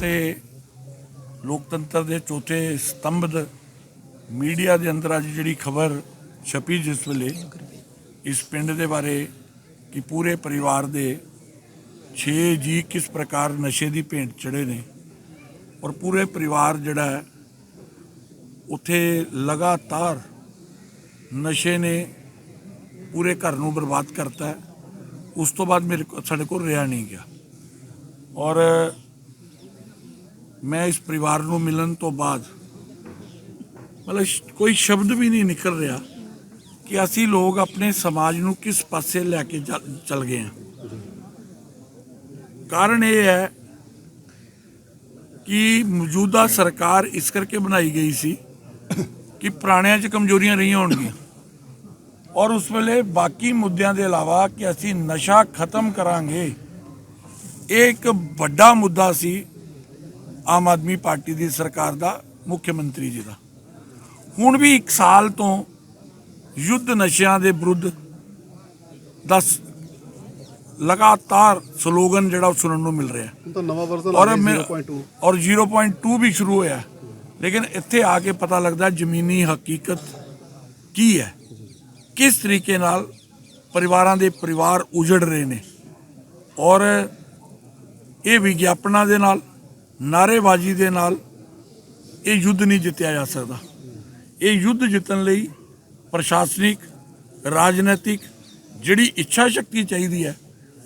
ਤੇ ਲੋਕਤੰਤਰ ਦੇ ਚੌਥੇ ਸਤੰਭ ਮੀਡੀਆ ਦੇ ਅੰਦਰ ਅੱਜ ਜਿਹੜੀ ਖਬਰ ਛਪੀ ਜਿਸ ਵੇਲੇ, ਇਸ ਪਿੰਡ ਦੇ ਬਾਰੇ ਕਿ ਪੂਰੇ ਪਰਿਵਾਰ ਦੇ 6 ਜੀ ਕਿਸ ਪ੍ਰਕਾਰ ਨਸ਼ੇ ਦੀ ਭੇਂਟ ਚੜੇ ਨੇ ਔਰ ਪੂਰੇ ਪਰਿਵਾਰ ਜਿਹੜਾ ਉੱਥੇ ਲਗਾਤਾਰ ਨਸ਼ੇ ਨੇ ਪੂਰੇ ਘਰ ਨੂੰ ਬਰਬਾਦ ਕਰਤਾ ਉਸ ਤੋਂ ਬਾਅਦ ਮੇਰੇ ਕੋ- ਸਾਡੇ ਕੋਲ ਰਿਹਾ ਨਹੀਂ ਗਿਆ। ਔਰ ਮੈਂ ਇਸ ਪਰਿਵਾਰ ਨੂੰ ਮਿਲਣ ਤੋਂ ਬਾਅਦ ਮਤਲਬ ਕੋਈ ਸ਼ਬਦ ਵੀ ਨਹੀਂ ਨਿਕਲ ਰਿਹਾ ਕਿ ਅਸੀਂ ਲੋਕ ਆਪਣੇ ਸਮਾਜ ਨੂੰ ਕਿਸ ਪਾਸੇ ਲੈ ਕੇ ਚੱਲ- ਚੱਲ ਗਏ ਹਾਂ। ਕਾਰਨ ਇਹ ਹੈ ਕਿ ਮੌਜੂਦਾ ਸਰਕਾਰ ਇਸ ਕਰਕੇ ਬਣਾਈ ਗਈ ਸੀ ਕਿ ਪੁਰਾਣਿਆਂ 'ਚ ਕਮਜ਼ੋਰੀਆਂ ਰਹੀਆਂ ਹੋਣਗੀਆਂ। ਔਰ ਉਸ ਵੇਲੇ ਬਾਕੀ ਮੁੱਦਿਆਂ ਦੇ ਇਲਾਵਾ ਕਿ ਅਸੀਂ ਨਸ਼ਾ ਖਤਮ ਕਰਾਂਗੇ ਇਹ ਇੱਕ ਵੱਡਾ ਮੁੱਦਾ ਸੀ ਆਮ ਆਦਮੀ ਪਾਰਟੀ ਦੀ ਸਰਕਾਰ ਦਾ ਮੁੱਖ ਮੰਤਰੀ ਜੀ ਦਾ। ਹੁਣ ਵੀ 1 ਸਾਲ ਤੋਂ ਯੁੱਧ ਨਸ਼ਿਆਂ ਦੇ ਵਿਰੁੱਧ ਦਾ ਲਗਾਤਾਰ ਸਲੋਗਨ ਜਿਹੜਾ ਉਹ ਸੁਣਨ ਨੂੰ ਮਿਲ ਰਿਹਾ। ਹੈ ਹੁਣ ਤਾਂ ਨਵਾਂ ਵਰਜ਼ਨ ਆ ਔਰ ਗਿਆ ਮੈਂ 0.2 ਔਰ 0.2 ਵੀ ਸ਼ੁਰੂ ਹੋਇਆ। ਲੇਕਿਨ ਇੱਥੇ ਆ ਕੇ ਪਤਾ ਲੱਗਦਾ ਜ਼ਮੀਨੀ ਹਕੀਕਤ ਕੀ ਹੈ। ਕਿਸ ਤਰੀਕੇ ਨਾਲ ਪਰਿਵਾਰਾਂ ਦੇ ਪਰਿਵਾਰ ਉਜੜ ਰਹੇ ਨੇ? ਔਰ ਇਹ ਵਿਗਿਆਪਨਾਂ ਦੇ ਨਾਲ ਨਾਰੇਬਾਜ਼ੀ ਦੇ ਨਾਲ ਇਹ ਯੁੱਧ ਨਹੀਂ ਜਿੱਤਿਆ ਜਾ ਸਕਦਾ। ਇਹ ਯੁੱਧ ਜਿੱਤਣ ਲਈ ਪ੍ਰਸ਼ਾਸਨਿਕ, ਰਾਜਨੀਤਿਕ ਜਿਹੜੀ ਇੱਛਾ ਸ਼ਕਤੀ ਚਾਹੀਦੀ ਹੈ,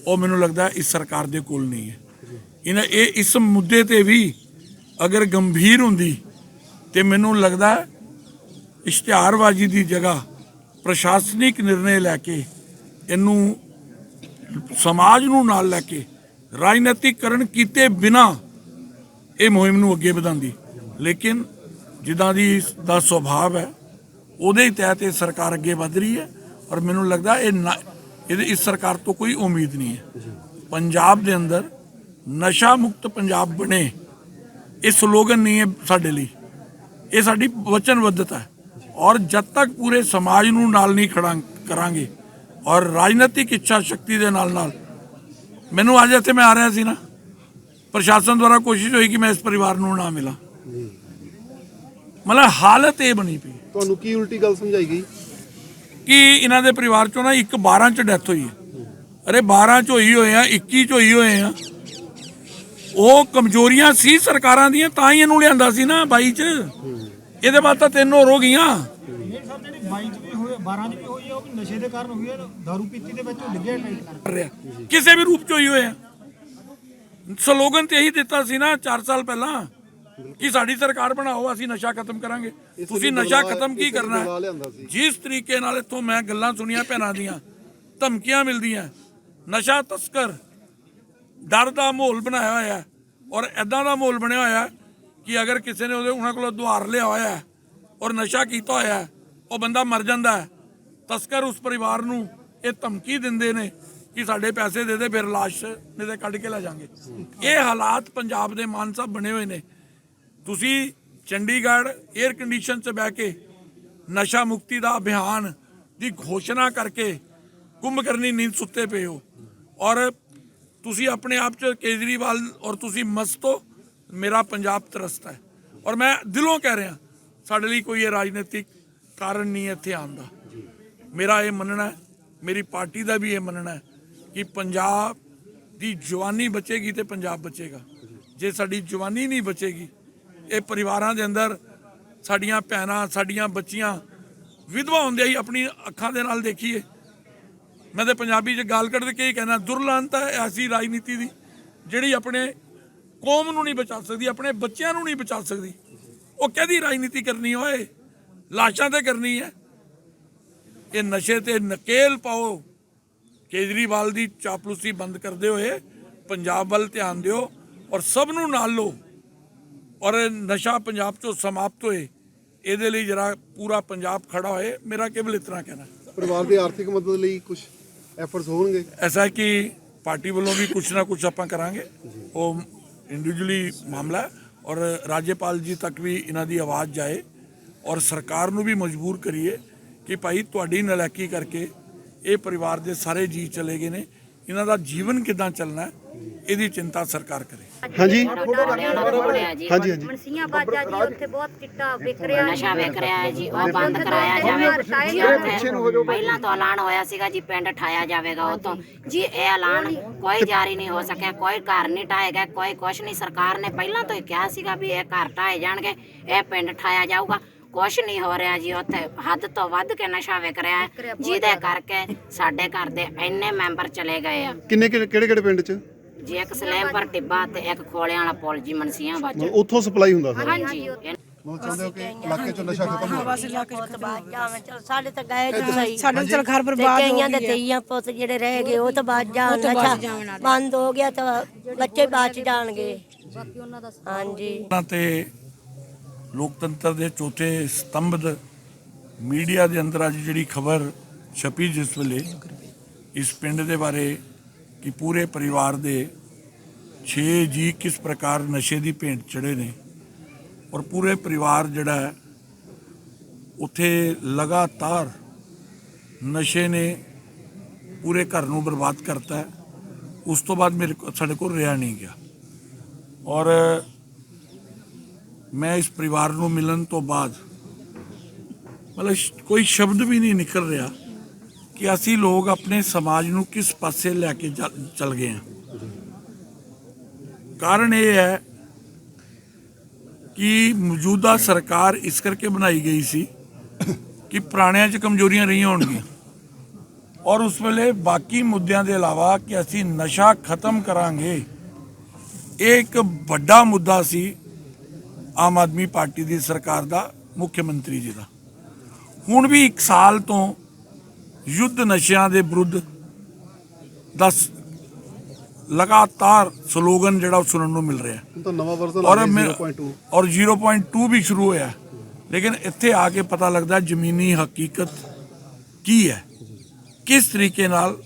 ਉਹ ਮੈਨੂੰ ਲੱਗਦਾ ਇਸ ਸਰਕਾਰ ਦੇ ਕੋਲ ਨਹੀਂ ਹੈ। ਇਹਨਾਂ, ਇਹ ਇਸ ਮੁੱਦੇ ਤੇ ਵੀ ਅਗਰ ਗੰਭੀਰ ਹੁੰਦੀ ਤੇ ਮੈਨੂੰ ਲੱਗਦਾ ਇਸ਼ਤਿਹਾਰਬਾਜ਼ੀ ਦੀ ਜਗ੍ਹਾ ਪ੍ਰਸ਼ਾਸਨਿਕ ਨਿਰਣੇ ਲੈ ਕੇ ਇਹਨੂੰ ਸਮਾਜ ਨੂੰ ਨਾਲ ਲੈ ਕੇ ਰਾਜਨੀਤਿਕਕਰਨ ਕੀਤੇ ਬਿਨਾ ਇਹ ਮੁਹਿੰਮ ਨੂੰ ਅੱਗੇ ਵਧਾਉਂਦੀ। ਲੇਕਿਨ ਜਿੱਦਾਂ ਦੀ ਦਾ ਸੁਭਾਅ ਹੈ ਉਹਦੇ ਤਹਿਤ ਇਹ ਸਰਕਾਰ ਅੱਗੇ ਵਧ ਰਹੀ ਹੈ ਔਰ ਮੈਨੂੰ ਲੱਗਦਾ ਇਹ ਇਹਦੇ ਇਸ ਸਰਕਾਰ ਤੋਂ ਕੋਈ ਉਮੀਦ ਨਹੀਂ ਹੈ। ਪੰਜਾਬ ਦੇ ਅੰਦਰ ਨਸ਼ਾ ਮੁਕਤ ਪੰਜਾਬ ਬਣੇ ਇਹ ਸਲੋਗਨ ਨਹੀਂ ਹੈ ਸਾਡੇ ਲਈ। ਇਹ ਸਾਡੀ ਵਚਨਬੱਧਤਾ ਹੈ। ਔਰ ਜਦ ਤੱਕ ਪੂਰੇ ਸਮਾਜ ਨੂੰ ਨਾਲ ਨਹੀਂ ਖੜਾ ਕਰਾਂਗੇ ਔਰ ਰਾਜਨੀਤਿਕ ਇੱਛਾ ਸ਼ਕਤੀ ਦੇ ਨਾਲ ਨਾਲ ਮੈਨੂੰ ਅੱਜ ਇੱਥੇ ਮੈਂ ਆ ਰਿਹਾ ਸੀ ਨਾ ਪ੍ਰਸ਼ਾਸਨ ਦੁਆਰਾ ਕੋਸ਼ਿਸ਼ ਹੋਈ ਕਿ ਮੈਂ ਇਸ ਪਰਿਵਾਰ ਨੂੰ ਨਾ ਮਿਲਾਂ। ਮਤਲਬ ਹਾਲਤ ਇਹ ਬਣੀ ਪਈ। ਤੁਹਾਨੂੰ ਕੀ ਉਲਟੀ ਗੱਲ ਸਮਝਾਈ ਗਈ? ਕਿ ਇਹਨਾਂ ਦੇ ਪਰਿਵਾਰ ਚੋਂ ਨਾ ਇੱਕ 12 ਚ ਡੈਥ ਹੋਈ ਹੈ। ਅਰੇ 12 ਚ ਹੋਈ ਹੋਏ ਆ 21 ਚ ਹੋਈ ਹੋਏ ਆ। ਉਹ ਕਮਜ਼ੋਰੀਆਂ ਸੀ ਸਰਕਾਰਾਂ ਦੀਆਂ ਤਾਂ ਹੀ ਇਹਨੂੰ ਲਿਆਂਦਾ ਸੀ ਨਾ 22 ਚ। ਇਹਦੇ ਬਾਅਦ ਤਾਂ ਤਿੰਨ ਹੋਰ ਹੋ ਗਈਆਂ ਇਹ ਸਭ ਜਿਹੜੀ 22 ਚ ਵੀ ਹੋਏ 12 ਚ ਵੀ ਹੋਈ ਹੈ ਉਹ ਵੀ ਨਸ਼ੇ ਦੇ ਕਾਰਨ ਹੋਈ ਹੈ ਦਾਰੂ ਪੀਤੀ ਦੇ ਵਿੱਚ ਡਿੱਗਿਆ ਟਾਈਟ ਕਿਸੇ ਵੀ ਰੂਪ ਚ ਹੋਈ ਹੋਏ ਸਲੋਗਨ ਤੇ ਇਹੀ ਦਿੱਤਾ ਸੀ ਨਾ 4 ਸਾਲ ਪਹਿਲਾਂ ਕਿ ਸਾਡੀ ਸਰਕਾਰ ਬਣਾਓ ਅਸੀਂ ਨਸ਼ਾ ਖਤਮ ਕਰਾਂਗੇ ਤੁਸੀਂ ਨਸ਼ਾ ਖਤਮ ਕੀ ਕਰਨਾ ਹੈ ਜਿਸ ਤਰੀਕੇ ਨਾਲ ਇੱਥੋਂ ਮੈਂ ਗੱਲਾਂ ਸੁਣੀਆਂ ਭੈਣਾਂ ਦੀਆਂ ਧਮਕੀਆਂ ਮਿਲਦੀਆਂ ਨਸ਼ਾ ਤਸਕਰ ਡਰ ਦਾ ਮਾਹੌਲ ਬਣਾਇਆ ਹੋਇਆ ਔਰ ਐਦਾਂ ਦਾ ਮਾਹੌਲ ਬਣਿਆ ਹੋਇਆ ਕਿ ਅਗਰ ਕਿਸੇ ਨੇ ਉਹਦੇ ਉਹਨਾਂ ਕੋਲੋਂ ਦੁਹਾਰ ਲਿਆ ਹੋਇਆ ਹੈ ਔਰ ਨਸ਼ਾ ਕੀਤਾ ਹੋਇਆ ਹੈ, ਉਹ ਬੰਦਾ ਮਰ ਜਾਂਦਾ ਹੈ, ਤਸਕਰ ਉਸ ਪਰਿਵਾਰ ਨੂੰ ਇਹ ਧਮਕੀ ਦਿੰਦੇ ਨੇ ਕਿ ਸਾਡੇ ਪੈਸੇ ਦੇ ਦੇ, ਫਿਰ ਲਾਸ਼ ਨਹੀਂ ਤੇ ਕੱਢ ਕੇ ਲੈ ਜਾਾਂਗੇ ਇਹ ਹਾਲਾਤ ਪੰਜਾਬ ਦੇ ਮਾਨ ਸਾਹਿਬ ਬਣੇ ਹੋਏ ਨੇ। ਤੁਸੀਂ ਚੰਡੀਗੜ੍ਹ 에ਅਰ ਕੰਡੀਸ਼ਨ 'ਚ ਬਹਿ ਕੇ ਨਸ਼ਾ ਮੁਕਤੀ ਦਾ ਅਭਿਆਨ ਦੀ ਘੋਸ਼ਣਾ ਕਰਕੇ ਕੁੰਭ ਕਰਨੀ ਨੀਂਦ ਸੁੱਤੇ ਪਏ ਹੋ। ਔਰ ਤੁਸੀਂ ਆਪਣੇ ਆਪ 'ਚ ਕੇਜਰੀਵਾਲ ਔਰ ਤੁਸੀਂ ਮਸਤ ਹੋ ਮੇਰਾ ਪੰਜਾਬ ਤਰਸਤਾ ਹੈ। ਔਰ ਮੈਂ ਦਿਲੋਂ ਕਹਿ ਰਿਹਾ, ਸਾਡੇ ਲਈ ਕੋਈ ਇਹ ਰਾਜਨੀਤਿਕ ਕਾਰਨ ਨਹੀਂ ਇੱਥੇ ਆਉਣ ਦਾ। ਮੇਰਾ ਇਹ ਮੰਨਣਾ ਹੈ, ਮੇਰੀ ਪਾਰਟੀ ਦਾ ਵੀ ਇਹ ਮੰਨਣਾ ਹੈ ਕਿ ਪੰਜਾਬ ਦੀ ਜਵਾਨੀ ਬਚੇਗੀ ਤੇ ਪੰਜਾਬ ਬਚੇਗਾ। ਜੇ ਸਾਡੀ ਜਵਾਨੀ ਨਹੀਂ ਬਚੇਗੀ, ਇਹ ਪਰਿਵਾਰਾਂ ਦੇ ਅੰਦਰ ਸਾਡੀਆਂ ਭੈਣਾਂ, ਸਾਡੀਆਂ ਬੱਚੀਆਂ ਵਿਧਵਾ ਹੁੰਦਿਆਂ ਹੀ ਆਪਣੀ ਅੱਖਾਂ ਦੇ ਨਾਲ ਦੇਖੀਏ। ਮੈਂ ਤੇ ਪੰਜਾਬੀ 'ਚ ਗੱਲ ਕੱਢ ਕੇ ਹੀ ਕਹਿਣਾ ਦੁਰਲਾਂਤ ਐਸੀ ਰਾਜਨੀਤੀ ਦੀ ਜਿਹੜੀ ਆਪਣੇ ਕੌਮ ਨੂੰ ਨਹੀਂ ਬਚਾ ਸਕਦੀ ਆਪਣੇ ਬੱਚਿਆਂ ਨੂੰ ਨਹੀਂ ਬਚਾ ਸਕਦੀ। ਉਹ ਕਹਦੀ ਰਾਜਨੀਤੀ ਕਰਨੀ ਓਏ? ਲਾਸ਼ਾਂ ਤੇ ਕਰਨੀ ਹੈ ਇਹ ਨਸ਼ੇ ਤੇ ਨਕੇਲ ਪਾਓ। ਕੇਜਰੀਵਾਲ ਦੀ ਚਾਪਲੂਸੀ ਬੰਦ ਕਰਦੇ ਹੋਏ ਪੰਜਾਬ ਵੱਲ ਧਿਆਨ ਦਿਓ ਔਰ ਸਭ ਨੂੰ ਨਾਲ ਲਓ। ਔਰ ਨਸ਼ਾ ਪੰਜਾਬ ਚੋਂ ਸਮਾਪਤ ਹੋਏ। ਇਹਦੇ ਲਈ ਜਰਾ ਪੂਰਾ ਪੰਜਾਬ ਖੜਾ ਹੋਏ। ਮੇਰਾ ਕੇਵਲ ਇਤਨਾ ਕਹਿਣਾ। ਪਰਿਵਾਰ ਦੀ ਆਰਥਿਕ ਮਦਦ ਲਈ ਕੁਝ ਐਫਰਟਸ ਹੋਣਗੇ? ਐਸਾ ਕਿ ਪਾਰਟੀ ਵੱਲੋਂ ਵੀ ਕੁਝ ਨਾ ਕੁਝ ਆਪਾਂ ਕਰਾਂਗੇ। ਉਹ ਇੰਡੀਵਿਜੂਅਲੀ ਮਾਮਲਾ ਔਰ ਰਾਜਪਾਲ ਜੀ ਤੱਕ ਵੀ ਇਹਨਾਂ ਦੀ ਆਵਾਜ਼ ਜਾਏ ਔਰ ਸਰਕਾਰ ਨੂੰ ਵੀ ਮਜਬੂਰ ਕਰੀਏ ਕਿ ਭਾਈ ਤੁਹਾਡੀ ਨਲਾਇਕੀ ਕਰਕੇ ਇਹ ਪਰਿਵਾਰ ਦੇ ਸਾਰੇ ਜੀ ਚਲੇ ਗਏ ਨੇ। ਇਹਨਾਂ ਦਾ ਜੀਵਨ ਕਿਦਾਂ ਚੱਲਣਾ ਇਹਦੀ ਚਿੰਤਾ ਸਰਕਾਰ ਕਰੇ। ਹਾਂਜੀ। ਹਾਂਜੀ ਹਾਂਜੀ। ਮਨਸੀਆਂ ਬਾਜਾ ਜੀ ਉੱਥੇ ਬਹੁਤ ਚਿੱਟਾ ਵਿਕ ਰਿਹਾ ਨਸ਼ਾ ਵੇਖ ਰਿਹਾ ਹੈ ਜੀ ਉਹ ਬੰਦ ਕਰਾਇਆ ਜਾਵੇ ਜੀ। ਉੱਥੇ ਪਹਿਲਾਂ ਤੋਂ ਐਲਾਨ ਹੋਇਆ ਸੀਗਾ ਜੀ ਪਿੰਡ ਠਾਇਆ ਜਾਵੇਗਾ ਉਤੋਂ ਜੀ ਇਹ ਐਲਾਨ ਕੋਈ ਜਾਰੀ ਨਹੀਂ ਹੋ ਸਕਿਆ ਕੋਈ ਘਰ ਨਹੀਂ ਢਾਏ ਗਏ ਕੋਈ ਕੁਛ ਨਹੀਂ। ਸਰਕਾਰ ਨੇ ਪਹਿਲਾਂ ਤੋਂ ਹੀ ਕਿਹਾ ਸੀਗਾ ਵੀ ਇਹ ਘਰ ਢਾਏ ਜਾਣਗੇ ਇਹ ਪਿੰਡ ਠਾਇਆ ਜਾਊਗਾ। ਕੁਛ ਨਹੀਂ ਹੋ ਰਿਹਾ ਜੀ ਉੱਥੇ। ਹੱਦ ਤੋਂ ਵੱਧ ਕੇ ਨਸ਼ਾ ਵਿਕ ਰਿਹਾ ਹੈ। ਜਿਹਦੇ ਕਰਕੇ ਸਾਡੇ ਘਰ ਦੇ ਇੰਨੇ ਮੈਂਬਰ ਚਲੇ ਗਏ ਆ। ਕਿੰਨੇ ਕਿਹੜੇ ਕਿਹੜੇ ਪਿੰਡ ਚ? ਜੀ ਇੱਕ ਸਲੇਮਪੁਰ ਟਿੱਬਾ ਤੇ ਇੱਕ ਖੋਲਿਆਂ ਵਾਲਾ ਪੁਲ ਜੀ ਮਨਸੀਆਂ ਬਾਜਾ ਉੱਥੋਂ ਸਪਲਾਈ ਹੁੰਦਾ ਸਾਰਾ ਹਾਂਜੀ। ਇਹ ਮਤਲਬ ਚਾਹੁੰਦੇ ਹੋ ਕਿ ਇਲਾਕੇ ਚੋਂ ਨਸ਼ਾ ਖਤਮ ਹੋ ਸਾਡੇ ਤਾਂ ਗਏ ਤਾਂ ਸਹੀ ਸਾਡਾ ਚਲ ਘਰ ਬਰਬਾਦ ਹੋ ਕਈਆਂ ਦੇ ਗਿਆ ਤੇਈਆਂ ਪੁੱਤ ਜਿਹੜੇ ਰਹਿ ਗਏ ਉਹ ਤਾਂ ਬਾਅਦ ਜਾਣ ਨਸ਼ਾ ਬੰਦ ਹੋ ਗਿਆ ਤਾਂ ਬੱਚੇ ਬਾਅਦ ਜਾਣਗੇ। ਹਾਂਜੀ। ਉਹਨਾਂ ਤੇ ਲੋਕਤੰਤਰ ਦੇ ਚੌਥੇ ਸਤੰਭ ਦ- ਮੀਡੀਆ ਦੇ ਅੰਦਰ ਅੱਜ ਜਿਹੜੀ ਖਬਰ ਛਪੀ ਜਿਸ ਵੇਲੇ ਇਸ ਪਿੰਡ ਦੇ ਬਾਰੇ ਕਿ ਪੂਰੇ ਪਰਿਵਾਰ ਦੇ 6 ਜੀ ਕਿਸ ਪ੍ਰਕਾਰ ਨਸ਼ੇ ਦੀ ਭੇਂਟ ਚੜੇ ਨੇ ਔਰ ਪੂਰੇ ਪਰਿਵਾਰ ਜਿਹੜਾ ਉੱਥੇ ਲਗਾਤਾਰ ਨਸ਼ੇ ਨੇ ਪੂਰੇ ਘਰ ਨੂੰ ਬਰਬਾਦ ਕਰਤਾ ਹੈ। ਉਸ ਤੋਂ ਬਾਅਦ ਮੇਰੇ ਕੋ- ਸਾਡੇ ਕੋਲ ਰਿਹਾ ਨਹੀਂ ਗਿਆ। ਔਰ ਮੈਂ ਇਸ ਪਰਿਵਾਰ ਨੂੰ ਮਿਲਣ ਤੋਂ ਬਾਅਦ ਮਤਲਬ ਕੋਈ ਸ਼ਬਦ ਵੀ ਨਹੀਂ ਨਿਕਲ ਰਿਹਾ। ਕਿ ਅਸੀਂ ਲੋਕ ਆਪਣੇ ਸਮਾਜ ਨੂੰ ਕਿਸ ਪਾਸੇ ਲੈ ਕੇ ਚੱਲ- ਚੱਲ ਗਏ ਹਾਂ। ਕਾਰਨ ਇਹ ਹੈ ਕਿ ਮੌਜੂਦਾ ਸਰਕਾਰ ਇਸ ਕਰਕੇ ਬਣਾਈ ਗਈ ਸੀ ਕਿ ਪੁਰਾਣਿਆਂ 'ਚ ਕਮਜ਼ੋਰੀਆਂ ਰਹੀਆਂ ਹੋਣਗੀਆਂ ਔਰ ਉਸ ਵੇਲੇ ਬਾਕੀ ਮੁੱਦਿਆਂ ਦੇ ਇਲਾਵਾ ਕਿ ਅਸੀਂ ਨਸ਼ਾ ਖਤਮ ਕਰਾਂਗੇ, ਇਹ ਇੱਕ ਵੱਡਾ ਮੁੱਦਾ ਸੀ ਆਮ ਆਦਮੀ ਪਾਰਟੀ ਦੀ ਸਰਕਾਰ ਦਾ, ਮੁੱਖ ਮੰਤਰੀ ਜੀ ਦਾ। ਹੁਣ ਵੀ 1 ਸਾਲ ਤੋਂ ਯੁੱਧ ਨਸ਼ਿਆਂ ਦੇ ਵਿਰੁੱਧ ਦਾ ਲਗਾਤਾਰ ਸਲੋਗਨ ਜਿਹੜਾ ਉਹ ਸੁਣਨ ਨੂੰ ਮਿਲ ਰਿਹਾ। ਹੁਣ ਤਾਂ ਨਵਾਂ ਵਰਜ਼ਨ ਆ ਔਰ ਗਿਆ ਮੈਂ- 0.2 ਔਰ 0.2 ਵੀ ਸ਼ੁਰੂ ਹੋਇਆ। ਲੇਕਿਨ ਇੱਥੇ ਆ ਕੇ ਪਤਾ ਲੱਗਦਾ ਜ਼ਮੀਨੀ ਹਕੀਕਤ ਕੀ ਹੈ? ਕਿਸ ਤਰੀਕੇ ਨਾਲ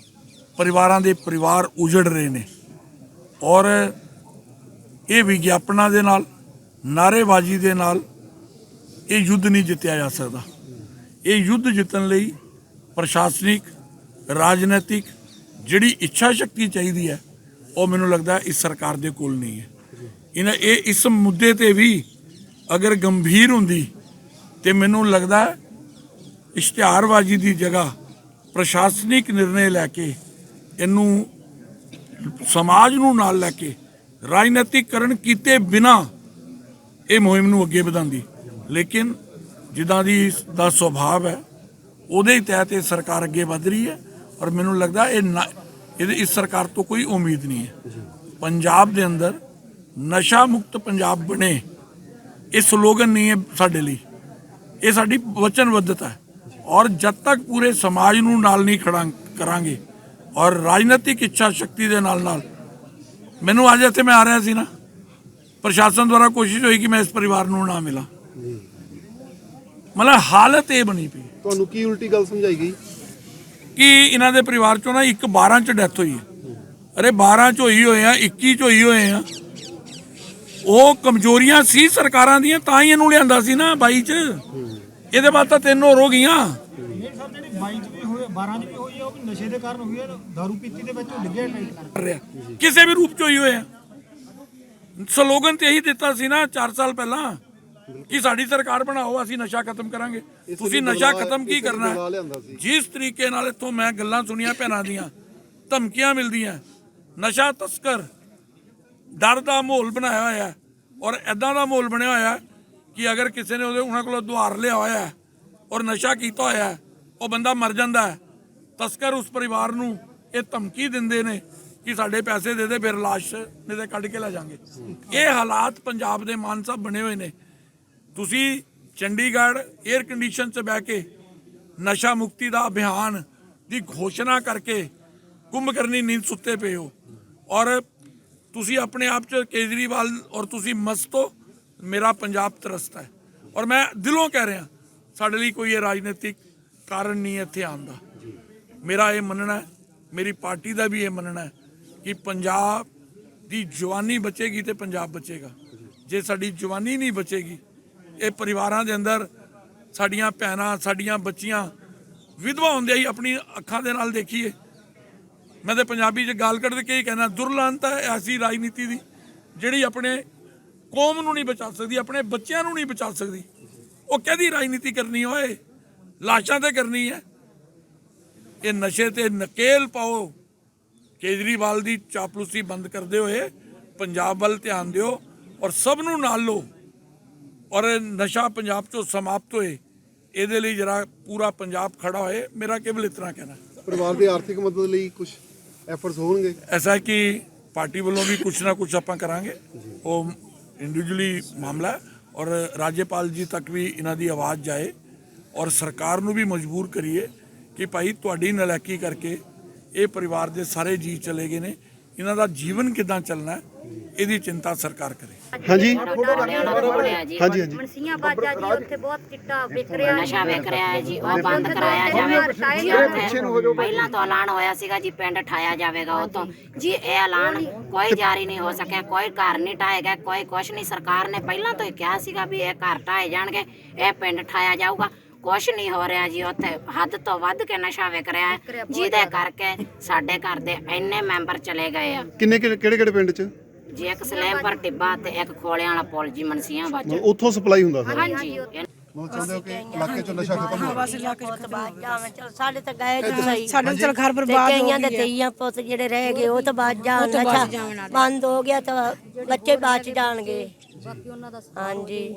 ਪਰਿਵਾਰਾਂ ਦੇ ਪਰਿਵਾਰ ਉਜੜ ਰਹੇ ਨੇ? ਔਰ ਇਹ ਵਿਗਿਆਪਨਾਂ ਦੇ ਨਾਲ ਨਾਰੇਬਾਜ਼ੀ ਦੇ ਨਾਲ ਇਹ ਯੁੱਧ ਨਹੀਂ ਜਿੱਤਿਆ ਜਾ ਸਕਦਾ। ਇਹ ਯੁੱਧ ਜਿੱਤਣ ਲਈ ਪ੍ਰਸ਼ਾਸਨਿਕ, ਰਾਜਨੀਤਿਕ ਜਿਹੜੀ ਇੱਛਾ ਸ਼ਕਤੀ ਚਾਹੀਦੀ ਹੈ, ਉਹ ਮੈਨੂੰ ਲੱਗਦਾ ਇਸ ਸਰਕਾਰ ਦੇ ਕੋਲ ਨਹੀਂ ਹੈ। ਇਹਨਾਂ ਇਹ ਇਸ ਮੁੱਦੇ ਤੇ ਵੀ ਅਗਰ ਗੰਭੀਰ ਹੁੰਦੀ, ਤੇ ਮੈਨੂੰ ਲੱਗਦਾ ਇਸ਼ਤਿਹਾਰਬਾਜ਼ੀ ਦੀ ਜਗ੍ਹਾ ਪ੍ਰਸ਼ਾਸਨਿਕ ਨਿਰਣੇ ਲੈ ਕੇ, ਇਹਨੂੰ ਸਮਾਜ ਨੂੰ ਨਾਲ ਲੈ ਕੇ ਰਾਜਨੀਤਿਕਕਰਨ ਕੀਤੇ ਬਿਨਾ ਇਹ ਮੁਹਿੰਮ ਨੂੰ ਅੱਗੇ ਵਧਾਉਂਦੀ। ਲੇਕਿਨ ਜਿੱਦਾਂ ਦੀ ਇਸ ਦਾ ਸੁਭਾਅ ਹੈ ਉਹਦੇ ਹੀ ਤਹਿਤ ਇਹ ਸਰਕਾਰ ਅੱਗੇ ਵਧ ਰਹੀ ਹੈ ਔਰ ਮੈਨੂੰ ਲੱਗਦਾ ਇਹ ਇਹਦੇ ਇਸ ਸਰਕਾਰ ਤੋਂ ਕੋਈ ਉਮੀਦ ਨਹੀਂ ਹੈ। ਪੰਜਾਬ ਦੇ ਅੰਦਰ ਨਸ਼ਾ ਮੁਕਤ ਪੰਜਾਬ ਬਣੇ ਇਹ ਸਲੋਗਨ ਨਹੀਂ ਹੈ ਸਾਡੇ ਲਈ। ਇਹ ਸਾਡੀ ਵਚਨਬੱਧਤਾ ਹੈ। ਔਰ ਜਦ ਤੱਕ ਪੂਰੇ ਸਮਾਜ ਨੂੰ ਨਾਲ ਨਹੀਂ ਖੜਾ ਕਰਾਂਗੇ ਔਰ ਰਾਜਨੀਤਿਕ ਇੱਛਾ ਸ਼ਕਤੀ ਦੇ ਨਾਲ ਨਾਲ ਮੈਨੂੰ ਅੱਜ ਇੱਥੇ ਮੈਂ ਆ ਰਿਹਾ ਸੀ ਨਾ ਪ੍ਰਸ਼ਾਸਨ ਦੁਆਰਾ ਕੋਸ਼ਿਸ਼ ਹੋਈ ਕਿ ਮੈਂ ਇਸ ਪਰਿਵਾਰ ਨੂੰ ਨਾ ਮਿਲਾਂ। ਮਤਲਬ ਹਾਲਤ ਇਹ ਬਣੀ ਪਈ ਤੁਹਾਨੂੰ ਕੀ ਉਲਟੀ ਗੱਲ ਸਮਝਾਈ ਗਈ? ਕਿ ਇਹਨਾਂ ਦੇ ਪਰਿਵਾਰ ਚੋਂ ਨਾ ਇੱਕ 12 ਚ ਡੈਥ ਹੋਈ ਹੈ। ਅਰੇ 12 ਚ ਹੋਈ ਹੋਏ ਆ 21 ਚ ਹੋਈ ਹੋਏ ਆ। ਉਹ ਕਮਜ਼ੋਰੀਆਂ ਸੀ ਸਰਕਾਰਾਂ ਦੀਆਂ ਤਾਂ ਹੀ ਇਹਨੂੰ ਲਿਆਂਦਾ ਸੀ ਨਾ 22 ਚ। ਇਹਦੇ ਬਾਅਦ ਤਾਂ ਤਿੰਨ ਹੋਰ ਹੋ ਗਈਆਂ। ਇਹ ਸਭ ਜਿਹੜੀ 22 ਚ ਵੀ ਹੋਏ 12 ਚ ਵੀ ਹੋਈ ਆ ਉਹ ਵੀ ਨਸ਼ੇ ਦੇ ਕਾਰਨ ਹੋਈ ਆ ਦਾਰੂ ਪੀਤੀ ਦੇ ਵਿੱਚ ਉਹ ਡਿੱਗਿਆ ਟਰੈਕਟਰ ਕਰ ਰਿਹਾ ਕਿਸੇ ਵੀ ਰੂਪ ਚ ਹੋਈ ਹੋਏ ਆ। ਸਲੋਗਨ ਤੇ ਇਹੀ ਦਿੱਤਾ ਸੀ ਨਾ 4 ਸਾਲ ਪਹਿਲਾਂ। ਕਿ ਸਾਡੀ ਸਰਕਾਰ ਬਣਾਓ ਅਸੀਂ ਨਸ਼ਾ ਖਤਮ ਕਰਾਂਗੇ। ਤੁਸੀਂ ਨਸ਼ਾ ਖਤਮ ਕੀ ਕਰਨਾ? ਜਿਸ ਤਰੀਕੇ ਨਾਲ ਇੱਥੋਂ ਮੈਂ ਗੱਲਾਂ ਸੁਣੀਆਂ ਭੈਣਾਂ ਦੀਆਂ ਧਮਕੀਆਂ ਮਿਲਦੀਆਂ ਨਸ਼ਾ ਤਸਕਰ ਡਰ ਦਾ ਮਾਹੌਲ ਬਣਾਇਆ ਹੋਇਆ ਹੈ। ਔਰ ਐਦਾਂ ਦਾ ਮਾਹੌਲ ਬਣਿਆ ਹੋਇਆ ਕਿ ਅਗਰ ਕਿਸੇ ਨੇ ਉਹਦੇ ਉਹਨਾਂ ਕੋਲੋਂ ਦੁਹਾਰ ਲਿਆ ਹੋਇਆ ਔਰ ਨਸ਼ਾ ਕੀਤਾ ਹੋਇਆ ਉਹ ਬੰਦਾ ਮਰ ਜਾਂਦਾ ਹੈ। ਤਸਕਰ ਉਸ ਪਰਿਵਾਰ ਨੂੰ ਇਹ ਧਮਕੀ ਦਿੰਦੇ ਨੇ ਕਿ ਸਾਡੇ ਪੈਸੇ ਦੇ ਦੇ ਫਿਰ ਲਾਸ਼ ਨਹੀਂ ਤੇ ਕੱਢ ਕੇ ਲੈ ਜਾਾਂਗੇ ਇਹ ਹਾਲਾਤ ਪੰਜਾਬ ਦੇ ਮਾਨ ਸਾਹਿਬ ਬਣੇ ਹੋਏ ਨੇ। ਤੁਸੀਂ ਚੰਡੀਗੜ੍ਹ 에ਅਰ ਕੰਡੀਸ਼ਨ 'ਚ ਬਹਿ ਕੇ ਨਸ਼ਾ ਮੁਕਤੀ ਦਾ ਅਭਿਆਨ ਦੀ ਘੋਸ਼ਣਾ ਕਰਕੇ ਕੁੰਭਕਰਨੀ ਨੀਂਦ ਸੁੱਤੇ ਪਏ ਹੋ। ਔਰ ਤੁਸੀਂ ਆਪਣੇ ਆਪ 'ਚ ਕੇਜਰੀਵਾਲ ਔਰ ਤੁਸੀਂ ਮਸਤ ਹੋ। ਮੇਰਾ ਪੰਜਾਬ ਤਰਸਤਾ ਹੈ। ਔਰ ਮੈਂ ਦਿਲੋਂ ਕਹਿ ਰਿਹਾ, ਸਾਡੇ ਲਈ ਕੋਈ ਇਹ ਰਾਜਨੀਤਿਕ ਕਾਰਨ ਨਹੀਂ ਹੈ ਇੱਥੇ ਆਉਣ ਦਾ। ਮੇਰਾ ਇਹ ਮੰਨਣਾ ਮੇਰੀ ਪਾਰਟੀ ਦਾ ਵੀ ਇਹ ਮੰਨਣਾ ਹੈ ਕਿ ਪੰਜਾਬ ਦੀ ਜਵਾਨੀ ਬਚੇਗੀ ਤੇ ਪੰਜਾਬ ਬਚੇਗਾ। ਜੇ ਸਾਡੀ ਜਵਾਨੀ ਨਹੀਂ ਬਚੇਗੀ ਇਹ ਪਰਿਵਾਰਾਂ ਦੇ ਅੰਦਰ ਸਾਡੀਆਂ ਭੈਣਾਂ, ਸਾਡੀਆਂ ਬੱਚੀਆਂ, ਵਿਧਵਾ ਹੁੰਦਿਆਂ ਹੀ ਆਪਣੀ ਅੱਖਾਂ ਦੇ ਨਾਲ ਦੇਖੀਏ। ਮੈਂ ਤੇ ਪੰਜਾਬੀ 'ਚ ਗੱਲ ਕੱਢ ਕੇ ਹੀ ਕਹਿਣਾ ਦੁਰਲਾਂਤ ਐਸੀ ਰਾਜਨੀਤੀ ਦੀ, ਜਿਹੜੀ ਆਪਣੇ ਕੌਮ ਨੂੰ ਨਹੀਂ ਬਚਾ ਸਕਦੀ, ਆਪਣੇ ਬੱਚਿਆਂ ਨੂੰ ਨਹੀਂ ਬਚਾ ਸਕਦੀ। ਉਹ ਕਿਹਦੀ ਰਾਜਨੀਤੀ ਕਰਨੀ ਹੋਏ ਲਾਸ਼ਾਂ ਤੇ ਕਰਨੀ ਹੈ। ਇਹ ਨਸ਼ੇ ਤੇ ਨਕੇਲ ਪਾਓ। ਕੇਜਰੀਵਾਲ ਦੀ ਚਾਪਲੂਸੀ ਬੰਦ ਕਰਦੇ ਹੋਏ ਪੰਜਾਬ ਵੱਲ ਧਿਆਨ ਦਿਓ ਔਰ ਸਭ ਨੂੰ ਨਾਲ ਲਓ। ਔਰ ਨਸ਼ਾ ਪੰਜਾਬ ਚੋਂ ਸਮਾਪਤ ਹੋਏ। ਇਹਦੇ ਲਈ ਜਰਾ ਪੂਰਾ ਪੰਜਾਬ ਖੜਾ ਹੋਏ। ਮੇਰਾ ਕੇਵਲ ਇਤਨਾ ਕਹਿਣਾ। ਪਰਿਵਾਰ ਦੀ ਆਰਥਿਕ ਮਦਦ ਲਈ ਕੁਝ ਐਫਰਟਸ ਹੋਣਗੇ? ਐਸਾ ਕਿ ਪਾਰਟੀ ਵੱਲੋਂ ਵੀ ਕੁਝ ਨਾ ਕੁਝ ਆਪਾਂ ਕਰਾਂਗੇ। ਉਹ ਇੰਡੀਵਿਜੂਅਲੀ ਮਾਮਲਾ ਔਰ ਰਾਜਪਾਲ ਜੀ ਤੱਕ ਵੀ ਇਹਨਾਂ ਦੀ ਆਵਾਜ਼ ਜਾਏ ਔਰ ਸਰਕਾਰ ਨੂੰ ਵੀ ਮਜਬੂਰ ਕਰੀਏ ਕਿ ਭਾਈ ਤੁਹਾਡੀ ਨਲਾਇਕੀ ਕਰਕੇ ਇਹ ਪਰਿਵਾਰ ਦੇ ਸਾਰੇ ਜੀ ਚਲੇ ਗਏ ਨੇ। ਇਹਨਾਂ ਦਾ ਜੀਵਨ ਕਿਦਾਂ ਚੱਲਣਾ ਹੈ ਇਹਦੀ ਚਿੰਤਾ ਸਰਕਾਰ ਕਰੇ। ਹਾਂਜੀ। ਹਾਂਜੀ ਹਾਂਜੀ। ਮਨਸੀਆਂ ਬਾਜਾ ਜੀ ਉੱਥੇ ਬਹੁਤ ਚਿੱਟਾ ਵਿਕ ਰਿਹਾ। ਨਸ਼ਾ ਵੇਖ ਰਿਹਾ ਹੈ ਜੀ ਉਹ ਬੰਦ ਕਰਾਇਆ ਜਾਵੇ ਜੀ ਉੱਥੇ ਪਹਿਲਾਂ ਤੋਂ ਐਲਾਨ ਹੋਇਆ ਸੀਗਾ ਜੀ ਪਿੰਡ ਠਾਇਆ ਜਾਵੇਗਾ ਉਹ ਤੋਂ। ਜੀ ਇਹ ਐਲਾਨ ਕੋਈ ਜਾਰੀ ਨਹੀਂ ਹੋ ਸਕਿਆ ਕੋਈ ਘਰ ਨਹੀਂ ਢਾਏਗਾ ਕੋਈ ਕੁਛ ਨਹੀਂ। ਸਰਕਾਰ ਨੇ ਪਹਿਲਾਂ ਤੋਂ ਹੀ ਕਿਹਾ ਸੀਗਾ ਵੀ ਇਹ ਘਰ ਢਾਏ ਜਾਣਗੇ ਇਹ ਪਿੰਡ ਠਾਇਆ ਜਾਊਗਾ। ਕੁਛ ਨਹੀਂ ਹੋ ਰਿਹਾ ਜੀ ਉੱਥੇ। ਹੱਦ ਤੋਂ ਵੱਧ ਕੇ ਨਸ਼ਾ ਵਿਕ ਰਿਹਾ ਹੈ। ਜਿਹਦੇ ਕਰਕੇ ਸਾਡੇ ਘਰ ਦੇ ਇੰਨੇ ਮੈਂਬਰ ਚਲੇ ਗਏ ਆ। ਕਿੰਨੇ ਕਿਹੜੇ ਕਿਹੜੇ ਪਿੰਡ 'ਚ? ਜੀ ਇੱਕ ਸਲੇਮਪੁਰ ਟਿੱਬਾ ਤੇ ਇੱਕ ਖੋਲਿਆਂ ਵਾਲਾ ਪੁਲ ਜੀ ਮਨਸੀਆਂ ਬਾਜੂ ਉੱਥੋਂ ਸਪਲਾਈ ਹੁੰਦਾ ਸੀ ਹਾਂਜੀ। ਇਹ- ਬਹੁਤ ਚਾਹੁੰਦੇ ਹੋ ਕਿ ਇਲਾਕੇ 'ਚੋਂ ਨਸ਼ਾ ਖਤਮ ਹੋਵੇ? ਬਹੁਤ ਬਾਅਦ ਜਾਵੇਂ ਚਲ ਸਾਡੇ ਤਾਂ ਗਏ ਜੀ ਸਹੀ ਸਾਡੇ ਚਲ ਘਰ ਬਰਬਾਦ ਹੋ ਕਈਆਂ ਦੇ ਗਏ ਤਈਆਂ ਪੁੱਤ ਜਿਹੜੇ ਰਹਿ ਗਏ ਉਹ ਤਾਂ ਬਾਅਦ ਜਾਣ ਨਸ਼ਾ ਬੰਦ ਹੋ ਗਿਆ ਤਾਂ ਬੱਚੇ ਬਾਅਦ ਚ ਜਾਣਗੇ। ਹਾਂਜੀ।